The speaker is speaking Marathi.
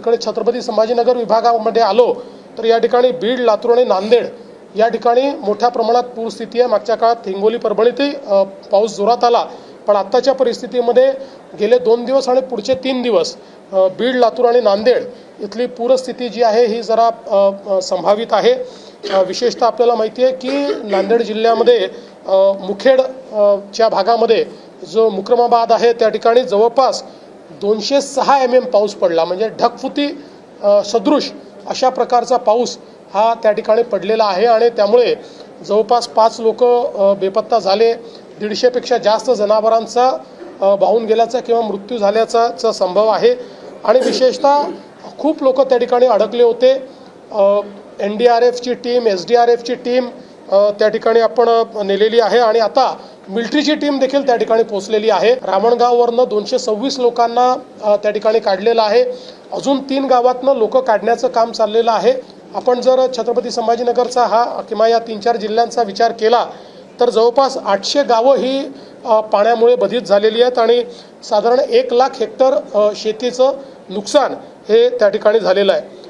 इकडे छत्रपती संभाजीनगर विभागामध्ये आलो तर या ठिकाणी बीड लातूर आणि नांदेड या ठिकाणी मोठ्या प्रमाणात पूरस्थिती आहे. मागच्या काळात हिंगोली परभणीतही पाऊस जोरात आला पण आत्ताच्या परिस्थितीमध्ये गेले दोन दिवस आणि पुढचे तीन दिवस बीड लातूर आणि नांदेड इथली पूरस्थिती जी आहे ही जरा संभावित आहे. विशेषतः आपल्याला माहिती आहे की नांदेड जिल्ह्यामध्ये मुखेडच्या मुखेड च्या भागामध्ये जो मुक्रमाबाद आहे त्या ठिकाणी जवळपास दोनशे सहा एम एम पाऊस पडला. म्हणजे ढकफुती सदृश अशा प्रकारचा पाऊस हा त्या ठिकाणी पडलेला आहे आणि त्यामुळे जवळपास पाच लोक बेपत्ता झाले. दीडशेपेक्षा जास्त जनावरांचा वाहून गेल्याचा किंवा मृत्यू झाल्याचा संभव आहे. आणि विशेषतः खूप लोक त्या ठिकाणी अडकले होते. एन डी आर एफची टीम एस डी आर एफची टीम त्या ठिकाणी आपण नेलेली आहे. आणि आता मिलिटरीची टीम देखील त्या ठिकाणी पोहोचलेली आहे. रामणगाववरनं दोनशे सव्वीस लोकांना त्या ठिकाणी काढलेलं आहे. अजून तीन गावातनं लोक काढण्याचं काम चाललेलं आहे. आपण जर छत्रपती संभाजीनगरचा हा किंवा या तीन चार जिल्ह्यांचा विचार केला तर जवळपास आठशे गावं ही पाण्यामुळे बधित झालेली आहेत आणि साधारण एक लाख हेक्टर शेतीचं नुकसान हे त्या ठिकाणी झालेलं आहे.